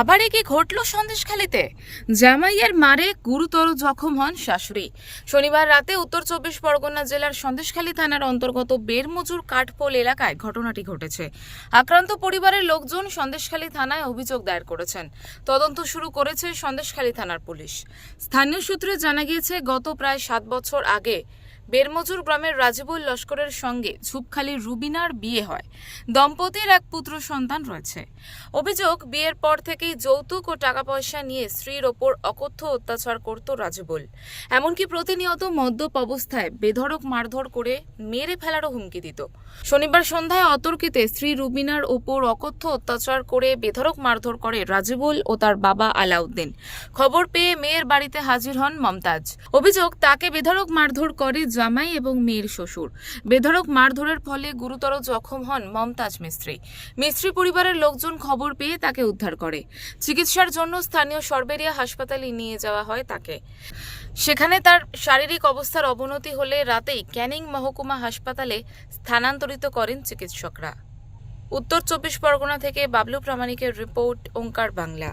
আবার একে ঘটল সন্দেশখালীতে? জামাইয়ের মারে গুরুতর জখম হন শাশুড়ি। শনিবার রাতে উত্তর চব্বিশ পরগনা জেলার সন্দেশখালী থানার অন্তর্গত বেরমজুর কাঠপোল এলাকায় ঘটনাটি ঘটেছে। আক্রান্ত পরিবারের লোকজন সন্দেশখালী থানায় অভিযোগ দায়ের করেছেন। তদন্ত শুরু করেছে সন্দেশখালী থানার পুলিশ। স্থানীয় সূত্রে জানা গিয়েছে, গত প্রায় সাত বছর আগে বেরমজুর গ্রামের রাজিবুল লস্করের সঙ্গে ঝুপখালি রুবিনার বিয়ে হয়। দম্পতির এক পুত্র সন্তান রয়েছে। অভিযোগ, বিয়ের পর থেকেই যৌতুক ও টাকা পয়সা নিয়ে স্ত্রীর ওপর অকথ্য অত্যাচার করত রাজিবুল। এমনকি প্রতিনিয়ত মদ্যপ অবস্থায় বেধড়ক মারধর করে মেরে ফেলারও হুমকি দিত। শনিবার সন্ধ্যায় অতর্কিতে স্ত্রী রুবিনার ওপর অকথ্য অত্যাচার করে বেধড়ক মারধর করে রাজিবুল ও তার বাবা আলাউদ্দিন। খবর পেয়ে মেয়ের বাড়িতে হাজির হন মমতাজ। অভিযোগ, তাকে বেধড়ক মারধর করে জামাই এবং মেয়ের শ্বশুর। বেধড়ক মারধরের ফলে গুরুতর জখম হন মমতাজ মিস্ত্রি। মিস্ত্রি পরিবারের লোকজন খবর পেয়ে তাকে উদ্ধার করে। চিকিৎসার জন্য স্থানীয় সরবেরিয়া হাসপাতালে নিয়ে যাওয়া হয় তাকে। সেখানে তার শারীরিক অবস্থার অবনতি হলে রাতেই ক্যানিং মহকুমা হাসপাতালে স্থানান্তরিত করেন চিকিৎসকরা। উত্তর চব্বিশ পরগনা থেকে বাবলু প্রামাণিকের রিপোর্ট, ওঙ্কার বাংলা।